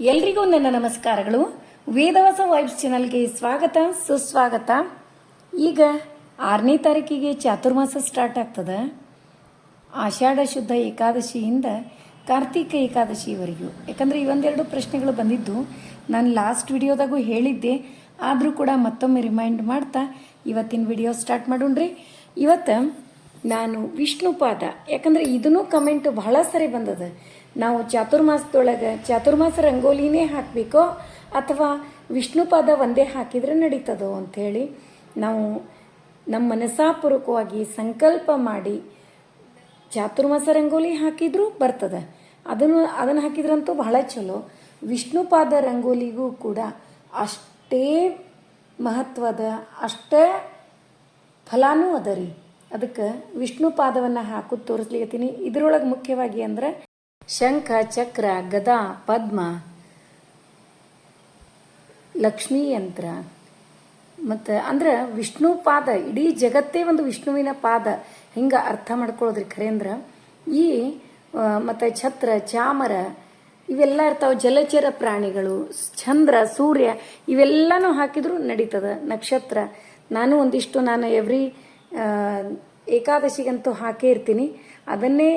ಎಲ್ರಿಗೂ ನನ್ನ ನಮಸ್ಕಾರಗಳು. ವೇದವಾಸ ವೈಬ್ಸ್ ಚಾನಲ್ಗೆ ಸ್ವಾಗತ, ಸುಸ್ವಾಗತ. ಈಗ ಆರನೇ ತಾರೀಕಿಗೆ ಚಾತುರ್ಮಾಸ ಸ್ಟಾರ್ಟ್ ಆಗ್ತದೆ. ಆಷಾಢ ಶುದ್ಧ ಏಕಾದಶಿಯಿಂದ ಕಾರ್ತಿಕ ಏಕಾದಶಿವರೆಗೂ. ಯಾಕಂದರೆ ಈ ಒಂದೆರಡು ಪ್ರಶ್ನೆಗಳು ಬಂದಿದ್ದು, ನಾನು ಲಾಸ್ಟ್ ವಿಡಿಯೋದಾಗೂ ಹೇಳಿದ್ದೆ. ಆದರೂ ಕೂಡ ಮತ್ತೊಮ್ಮೆ ರಿಮೈಂಡ್ ಮಾಡ್ತಾ ಇವತ್ತಿನ ವಿಡಿಯೋ ಸ್ಟಾರ್ಟ್ ಮಾಡೋಣ್ರಿ. ಇವತ್ತು ನಾನು ವಿಷ್ಣುಪಾದ ಯಾಕಂದ್ರೆ ಇದನ್ನೂ ಕಮೆಂಟ್ ಬಹಳ ಸರಿ ಬಂದದ. ನಾವು ಚಾತುರ್ಮಾಸದೊಳಗೆ ಚಾತುರ್ಮಾಸ ರಂಗೋಲಿನೇ ಹಾಕಬೇಕೋ ಅಥವಾ ವಿಷ್ಣುಪಾದ ಒಂದೇ ಹಾಕಿದ್ರೆ ನಡೀತದೋ ಅಂಥೇಳಿ ನಾವು ನಮ್ಮ ಮನಸ್ಸಾಪೂರ್ವಕವಾಗಿ ಸಂಕಲ್ಪ ಮಾಡಿ ಚಾತುರ್ಮಾಸ ರಂಗೋಲಿ ಹಾಕಿದರೂ ಬರ್ತದೆ. ಅದನ್ನು ಅದನ್ನು ಹಾಕಿದ್ರಂತೂ ಬಹಳ ಚಲೋ. ವಿಷ್ಣುಪಾದ ರಂಗೋಲಿಗೂ ಕೂಡ ಅಷ್ಟೇ ಮಹತ್ವದ, ಅಷ್ಟೇ ಫಲಾನೂ ಅದ ರೀ. ಅದಕ್ಕೆ ವಿಷ್ಣು ಪಾದವನ್ನು ಹಾಕು ತೋರಿಸ್ಲಿಕತ್ತೀನಿ. ಇದರೊಳಗೆ ಮುಖ್ಯವಾಗಿ ಅಂದ್ರೆ ಶಂಖ, ಚಕ್ರ, ಗದಾ, ಪದ್ಮ, ಲಕ್ಷ್ಮೀ ಯಂತ್ರ. ಮತ್ತು ಅಂದ್ರೆ ವಿಷ್ಣು ಪಾದ, ಇಡೀ ಜಗತ್ತೇ ಒಂದು ವಿಷ್ಣುವಿನ ಪಾದ. ಹಿಂಗೆ ಅರ್ಥ ಮಾಡ್ಕೊಳ್ಳೋದ್ರಿ ಖರೇಂದ್ರ. ಈ ಮತ್ತು ಛತ್ರ, ಚಾಮರ, ಇವೆಲ್ಲ ಇರ್ತಾವೆ ಜಲಚರ ಪ್ರಾಣಿಗಳು, ಚಂದ್ರ, ಸೂರ್ಯ, ಇವೆಲ್ಲನೂ ಹಾಕಿದ್ರು ನಡೀತದ ನಕ್ಷತ್ರ. ನಾನು ಒಂದಿಷ್ಟು, ನಾನು ಎವ್ರಿ ಏಕಾದಶಿಗಂತೂ ಹಾಕೇ ಇರ್ತೀನಿ. ಅದನ್ನೇ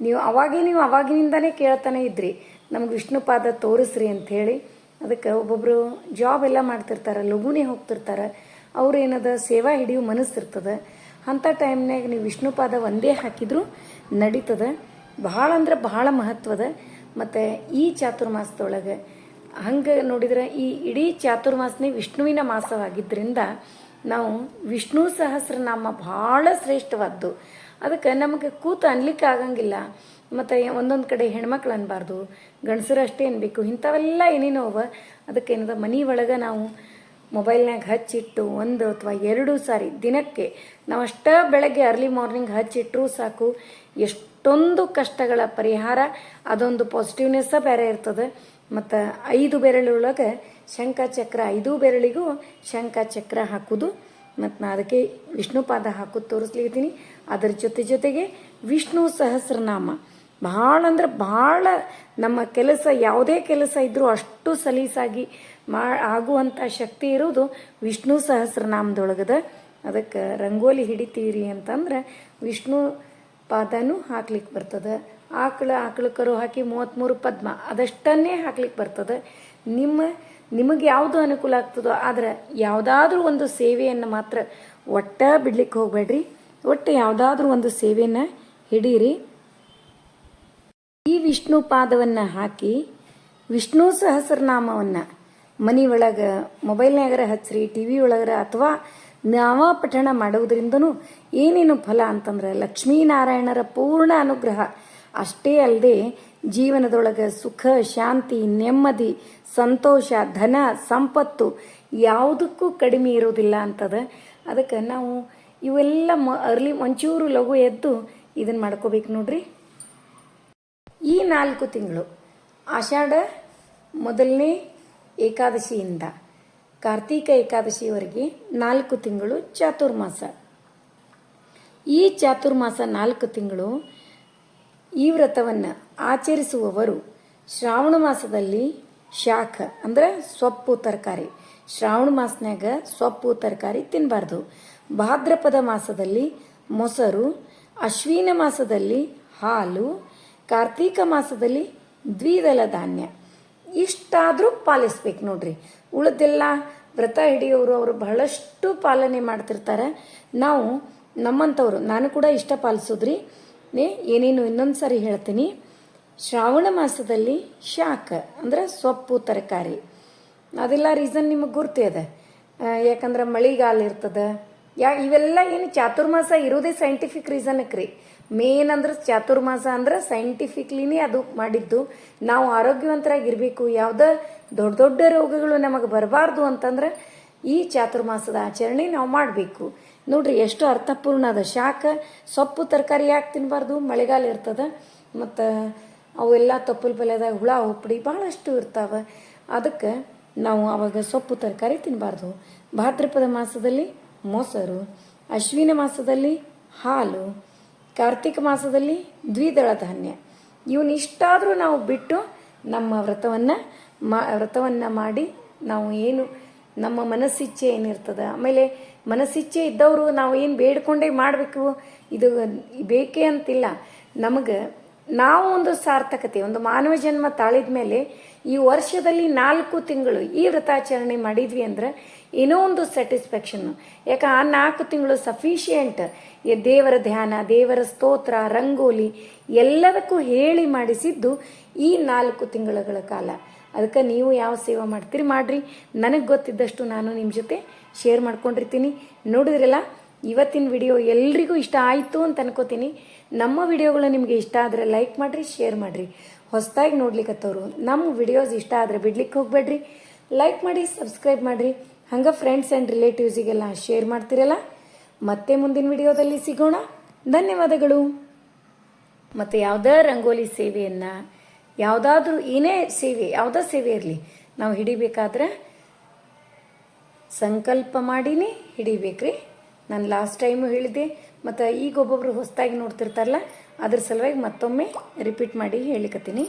ನೀವು ಅವಾಗೇ ನೀವು ಅವಾಗಿನಿಂದನೇ ಕೇಳ್ತಾನೆ ಇದ್ರಿ. ನಮ್ಗೆ ವಿಷ್ಣುಪಾದ ತೋರಿಸ್ರಿ ಅಂಥೇಳಿ. ಅದಕ್ಕೆ ಒಬ್ಬೊಬ್ಬರು ಜಾಬ್ ಎಲ್ಲ ಮಾಡ್ತಿರ್ತಾರೆ, ಲಘುನೇ ಹೋಗ್ತಿರ್ತಾರೆ. ಅವ್ರು ಏನದ, ಸೇವಾ ಹಿಡಿಯೋ ಮನಸ್ಸಿರ್ತದೆ ಅಂಥ ಟೈಮ್ನಾಗ ನೀವು ವಿಷ್ಣುಪಾದ ಒಂದೇ ಹಾಕಿದ್ರು ನಡೀತದೆ. ಬಹಳ ಅಂದ್ರೆ ಬಹಳ ಮಹತ್ವದ. ಮತ್ತು ಈ ಚಾತುರ್ಮಾಸದೊಳಗೆ ಹಂಗೆ ನೋಡಿದ್ರೆ ಈ ಇಡೀ ಚಾತುರ್ಮಾಸನೇ ವಿಷ್ಣುವಿನ ಮಾಸವಾಗಿದ್ದರಿಂದ ನಾವು ವಿಷ್ಣು ಸಹಸ್ರನಾಮ ಭಾಳ ಶ್ರೇಷ್ಠವಾದ್ದು. ಅದಕ್ಕೆ ನಮಗೆ ಕೂತು ಅನ್ಲಿಕ್ಕೆ ಆಗಂಗಿಲ್ಲ. ಮತ್ತು ಒಂದೊಂದು ಕಡೆ ಹೆಣ್ಮಕ್ಳು ಅನ್ಬಾರ್ದು. ಗಂಡಸರು ಅಷ್ಟೇ ಅನ್ಬೇಕು. ಇಂಥವೆಲ್ಲ ಏನೇನೋ ಅವ. ಅದಕ್ಕೆ ಏನದ ಮನೆ ಒಳಗೆ ನಾವು ಮೊಬೈಲ್ನಾಗ ಹಚ್ಚಿಟ್ಟು ಒಂದು ಅಥವಾ ಎರಡು ಸಾರಿ ದಿನಕ್ಕೆ ನಾವು ಅಷ್ಟ ಬೆಳಗ್ಗೆ ಅರ್ಲಿ ಮಾರ್ನಿಂಗ್ ಹಚ್ಚಿಟ್ಟರೂ ಸಾಕು. ಎಷ್ಟೊಂದು ಕಷ್ಟಗಳ ಪರಿಹಾರ. ಅದೊಂದು ಪಾಸಿಟಿವ್ನೆಸ್ಸ ಬೇರೆ ಇರ್ತದೆ. ಮತ್ತು ಐದು ಬೆರಳೊಳಗೆ ಶಂಖ ಚಕ್ರ ಐದು ಬೆರಳಿಗೂ ಶಂಖಚಕ್ರ ಹಾಕೋದು. ಮತ್ತು ನಾನು ಅದಕ್ಕೆ ವಿಷ್ಣು ಪಾದ ಹಾಕೋದು ತೋರಿಸ್ಲಿದ್ದೀನಿ ಅದರ ಜೊತೆ ಜೊತೆಗೆ ವಿಷ್ಣು ಸಹಸ್ರನಾಮ. ಭಾಳ ಅಂದ್ರೆ ಭಾಳ ನಮ್ಮ ಕೆಲಸ, ಯಾವುದೇ ಕೆಲಸ ಇದ್ದರೂ ಅಷ್ಟು ಸಲೀಸಾಗಿ ಮಾ ಆಗುವಂಥ ಶಕ್ತಿ ಇರೋದು ವಿಷ್ಣು ಸಹಸ್ರನಾಮದೊಳಗದ. ಅದಕ್ಕೆ ರಂಗೋಲಿ ಹಿಡಿತೀರಿ ಅಂತಂದ್ರೆ ವಿಷ್ಣು ಪಾದನೂ ಹಾಕ್ಲಿಕ್ಕೆ ಬರ್ತದೆ. ಆಕಳ ಆಕಳ ಕರು ಹಾಕಿ ಮೂವತ್ತ್ಮೂರು ಪದ್ಮ ಅದಷ್ಟನ್ನೇ ಹಾಕ್ಲಿಕ್ಕೆ ಬರ್ತದೆ. ನಿಮ್ಮ ನಿಮಗೆ ಯಾವುದು ಅನುಕೂಲ ಆಗ್ತದೋ ಆದರೆ ಯಾವುದಾದ್ರೂ ಒಂದು ಸೇವೆಯನ್ನು ಮಾತ್ರ ಒಟ್ಟ ಬಿಡ್ಲಿಕ್ಕೆ ಹೋಗಬೇಡ್ರಿ. ಒಟ್ಟು ಯಾವುದಾದ್ರೂ ಒಂದು ಸೇವೆಯನ್ನು ಹಿಡೀರಿ. ಈ ವಿಷ್ಣು ಪಾದವನ್ನು ಹಾಕಿ ವಿಷ್ಣು ಸಹಸ್ರನಾಮವನ್ನು ಮನೆ ಒಳಗೆ ಮೊಬೈಲ್ನಾಗರ ಹಚ್ಚಿರಿ ಟಿ ವಿ ಒಳಗರ ಅಥವಾ ನಾವ ಪಠಣ ಮಾಡೋದ್ರಿಂದನೂ ಏನೇನು ಫಲ ಅಂತಂದ್ರೆ ಲಕ್ಷ್ಮೀನಾರಾಯಣರ ಪೂರ್ಣ ಅನುಗ್ರಹ ಅಷ್ಟೇ ಅಲ್ಲದೆ ಜೀವನದೊಳಗೆ ಸುಖ, ಶಾಂತಿ, ನೆಮ್ಮದಿ, ಸಂತೋಷ, ಧನ, ಸಂಪತ್ತು ಯಾವುದಕ್ಕೂ ಕಡಿಮೆ ಇರೋದಿಲ್ಲ ಅಂತದ. ಅದಕ್ಕೆ ನಾವು ಇವೆಲ್ಲ ಮ, ಅರ್ಲಿ ಒಂಚೂರು ಲಘು ಎದ್ದು ಇದನ್ನು ಮಾಡ್ಕೋಬೇಕು ನೋಡ್ರಿ. ಈ ನಾಲ್ಕು ತಿಂಗಳು, ಆಷಾಢ ಮೊದಲನೇ ಏಕಾದಶಿಯಿಂದ ಕಾರ್ತೀಕ ಏಕಾದಶಿವರೆಗೆ ನಾಲ್ಕು ತಿಂಗಳು ಚಾತುರ್ಮಾಸ. ಈ ಚಾತುರ್ಮಾಸ ನಾಲ್ಕು ತಿಂಗಳು ಈ ವ್ರತವನ್ನು ಆಚರಿಸುವವರು ಶ್ರಾವಣ ಮಾಸದಲ್ಲಿ ಶಾಖ, ಅಂದ್ರೆ ಸೊಪ್ಪು ತರಕಾರಿ. ಶ್ರಾವಣ ಮಾಸನ್ಯಾಗ ಸೊಪ್ಪು ತರಕಾರಿ ತಿನ್ನಬಾರ್ದು ಭಾದ್ರಪದ ಮಾಸದಲ್ಲಿ ಮೊಸರು, ಅಶ್ವಿನ ಮಾಸದಲ್ಲಿ ಹಾಲು, ಕಾರ್ತೀಕ ಮಾಸದಲ್ಲಿ ದ್ವಿದಳ ಧಾನ್ಯ. ಇಷ್ಟಾದರೂ ಪಾಲಿಸ್ಬೇಕು ನೋಡ್ರಿ. ಉಳಿದೆಲ್ಲ ವ್ರತ ಹಿಡಿಯೋರು ಅವರು ಬಹಳಷ್ಟು ಪಾಲನೆ ಮಾಡ್ತಿರ್ತಾರೆ. ನಾವು ನಮ್ಮಂಥವ್ರು, ನಾನು ಕೂಡ ಇಷ್ಟ ಪಾಲಿಸೋದ್ರಿ. ಏನೇನು ಇನ್ನೊಂದು ಸಾರಿ ಹೇಳ್ತೀನಿ. ಶ್ರಾವಣ ಮಾಸದಲ್ಲಿ ಶಾಖ, ಅಂದ್ರೆ ಸೊಪ್ಪು, ತರಕಾರಿ. ಅದೆಲ್ಲ ರೀಸನ್ ನಿಮಗೆ ಗುರ್ತೇ ಅದ. ಯಾಕಂದ್ರೆ ಮಳೆಗಾಲ ಇರ್ತದ. ಯಾ, ಇವೆಲ್ಲ ಏನು ಚಾತುರ್ಮಾಸ ಇರೋದೇ ಸೈಂಟಿಫಿಕ್ ರೀಸನ್ ರೀ. ಮೇನ್ ಅಂದ್ರೆ ಚಾತುರ್ಮಾಸ ಅಂದ್ರೆ ಸೈಂಟಿಫಿಕ್ಲಿನೇ ಅದು ಮಾಡಿದ್ದು. ನಾವು ಆರೋಗ್ಯವಂತರಾಗಿರ್ಬೇಕು. ಯಾವುದೇ ದೊಡ್ಡ ದೊಡ್ಡ ರೋಗಗಳು ನಮಗೆ ಬರಬಾರ್ದು ಅಂತಂದ್ರೆ ಈ ಚಾತುರ್ಮಾಸದ ಆಚರಣೆ ನಾವು ಮಾಡಬೇಕು. ನೋಡ್ರಿ, ಎಷ್ಟು ಅರ್ಥಪೂರ್ಣ ಅದ. ಶಾಖ, ಸೊಪ್ಪು, ತರಕಾರಿ ಯಾಕೆ ತಿನ್ನಬಾರ್ದು ಮಳೆಗಾಲ ಇರ್ತದ. ಮತ್ತು ಅವೆಲ್ಲ ತೊಪ್ಪಲ್ ಪಲ್ಯದಾಗ ಹುಳ ಉಪ್ಪಡಿ ಭಾಳಷ್ಟು ಇರ್ತಾವೆ. ಅದಕ್ಕೆ ನಾವು ಅವಾಗ ಸೊಪ್ಪು ತರಕಾರಿ ತಿನ್ನಬಾರ್ದು ಭಾದ್ರಪದ ಮಾಸದಲ್ಲಿ ಮೊಸರು, ಅಶ್ವಿನ ಮಾಸದಲ್ಲಿ ಹಾಲು, ಕಾರ್ತಿಕ ಮಾಸದಲ್ಲಿ ದ್ವಿದಳ ಧಾನ್ಯ. ಇವನ್ನಿಷ್ಟಾದರೂ ನಾವು ಬಿಟ್ಟು ನಮ್ಮ ವ್ರತವನ್ನು ಮಾ, ವ್ರತವನ್ನು ಮಾಡಿ ನಾವು ಏನು ನಮ್ಮ ಮನಸ್ಸಿಚ್ಛೆ ಏನಿರ್ತದೆ. ಆಮೇಲೆ ಮನಸ್ಸಿಚ್ಛೆ ಇದ್ದವರು ನಾವು ಏನು ಬೇಡ್ಕೊಂಡೇ ಮಾಡಬೇಕು, ಇದು ಬೇಕೇ ಅಂತಿಲ್ಲ. ನಮಗೆ ನಾವು ಒಂದು ಸಾರ್ಥಕತೆ, ಒಂದು ಮಾನವ ಜನ್ಮ ತಾಳಿದ ಮೇಲೆ ಈ ವರ್ಷದಲ್ಲಿ ನಾಲ್ಕು ತಿಂಗಳು ಈ ವ್ರತಾಚರಣೆ ಮಾಡಿದ್ವಿ ಅಂದ್ರೆ ಏನೋ ಒಂದು ಸ್ಯಾಟಿಸ್ಫ್ಯಾಕ್ಷನ್ನು ಯಾಕೆ, ಆ ನಾಲ್ಕು ತಿಂಗಳು ಸಫಿಷಿಯೆಂಟ್ ದೇವರ ಧ್ಯಾನ, ದೇವರ ಸ್ತೋತ್ರ, ರಂಗೋಲಿ ಎಲ್ಲದಕ್ಕೂ ಹೇಳಿ ಮಾಡಿಸಿದ್ದು ಈ ನಾಲ್ಕು ತಿಂಗಳುಗಳ ಕಾಲ. ಅದಕ್ಕೆ ನೀವು ಯಾವ ಸೇವೆ ಮಾಡ್ತೀರಿ? ಮಾಡ್ರಿ. ನನಗೆ ಗೊತ್ತಿದ್ದಷ್ಟು ನಾನು ನಿಮ್ಮ ಜೊತೆ ಶೇರ್ ಮಾಡ್ಕೊಂಡಿರ್ತೀನಿ. ನೋಡಿದ್ರಲ್ಲ, ಇವತ್ತಿನ ವಿಡಿಯೋ ಎಲ್ರಿಗೂ ಇಷ್ಟ ಆಯಿತು ಅಂತ ಅನ್ಕೋತೀನಿ. ನಮ್ಮ ವಿಡಿಯೋಗಳು ನಿಮಗೆ ಇಷ್ಟ ಆದರೆ ಲೈಕ್ ಮಾಡಿರಿ, ಶೇರ್ ಮಾಡಿರಿ. ಹೊಸದಾಗಿ ನೋಡ್ಲಿಕ್ಕತ್ತವ್ರು ನಮ್ಮ ವಿಡಿಯೋಸ್ ಇಷ್ಟ ಆದರೆ ಬಿಡ್ಲಿಕ್ಕೆ ಹೋಗಬೇಡ್ರಿ. ಲೈಕ್ ಮಾಡಿ, ಸಬ್ಸ್ಕ್ರೈಬ್ ಮಾಡಿರಿ. ಹಂಗೆ ಫ್ರೆಂಡ್ಸ್ ಆ್ಯಂಡ್ ರಿಲೇಟಿವ್ಸಿಗೆಲ್ಲ ಶೇರ್ ಮಾಡ್ತಿರಲ್ಲ? ಮತ್ತೆ ಮುಂದಿನ ವಿಡಿಯೋದಲ್ಲಿ ಸಿಗೋಣ. ಧನ್ಯವಾದಗಳು. ಮತ್ತು ಯಾವುದೇ ರಂಗೋಲಿ ಸೇವೆಯನ್ನು, ಯಾವುದಾದ್ರೂ ಏನೇ ಸೇವೆ, ಯಾವುದೇ ಸೇವೆ ಇರಲಿ, ನಾವು ಹಿಡಿಬೇಕಾದ್ರೆ ಸಂಕಲ್ಪ ಮಾಡಿನೇ ಹಿಡಿಬೇಕ್ರಿ. ನಾನು ಲಾಸ್ಟ್ ಟೈಮು ಹೇಳಿದ್ದೆ, ಮತ್ತು ಈಗ ಒಬ್ಬೊಬ್ರು ಹೊಸದಾಗಿ ನೋಡ್ತಿರ್ತಾರಲ್ಲ, ಅದ್ರ ಸಲುವಾಗಿ ಮತ್ತೊಮ್ಮೆ ರಿಪೀಟ್ ಮಾಡಿ ಹೇಳಿಕತ್ತೀನಿ.